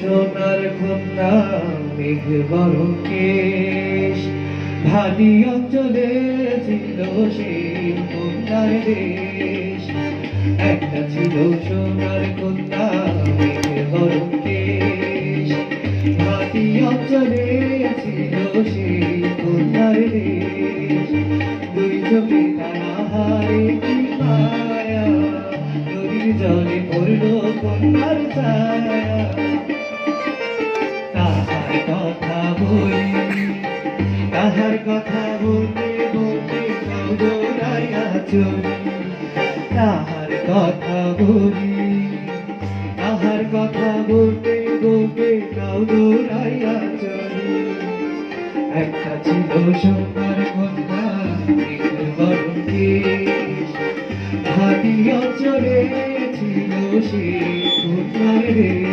সোনার কন্যা মেঘ বড় কেশ ভালি অঞ্চলে ছিল সেই কন্যার দেশ। একটা ছিল সোনার কন্যা মেঘ বড় কেশ ভালি অঞ্চলে ছিল সেই কন্যার দেশ। দুই চোখে তারা হারে কি মায়া, নদীর জলে পড়ল কন্যার ছায়া। বলি তাহার কথা বলতে বলতে তাহার কথা বলি, তাহার কথা বলতে বলতে একটা ছিল সোনার কন্যা মেঘের বরণ কেশ ছিল সে কন্যার দেশ।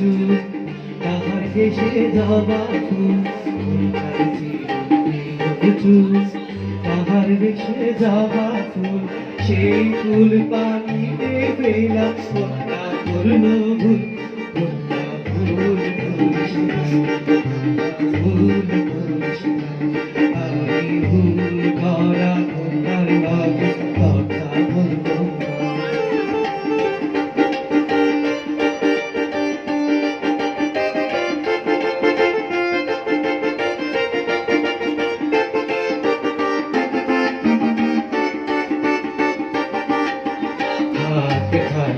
নীরব চুল তাহার দেশে যাবা ফুল কন্যার ছিল নীরব চুল তাহার দেশে যাবা ফুল সেই ফুল পানিতে পেলা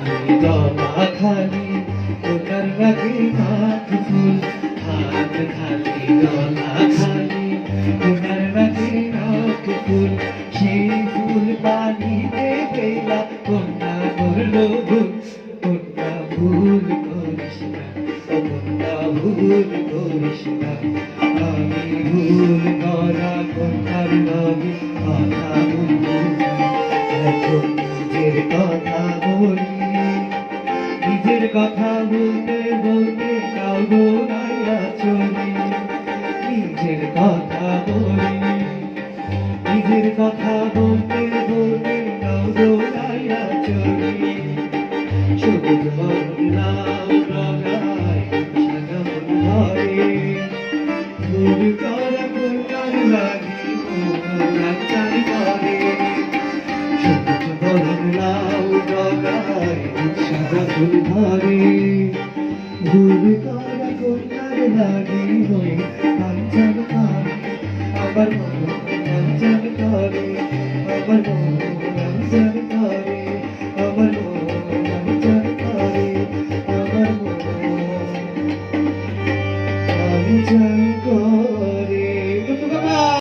হাত খালি ওটার লাগে হাত ফুল হাত খালি জমা খালি ওটার লাগে হাত ফুল সেই ফুল পানিতে পেলা কন্যা করল ভুল, কন্যা ভুল করিস না কন্যা ভুল করিস না। ভুল নিজের কথা বলতে বলতে কাউ দৌড়াইয়া চলি নিজের কথা বলি, নিজের কথা বলতে বলতে কাউ দৌড়াইয়া চলি সবুজ বরণ সাদা ফুল ধরে ভুল করা কন্যার লাগি হয়ে করে আবার আবার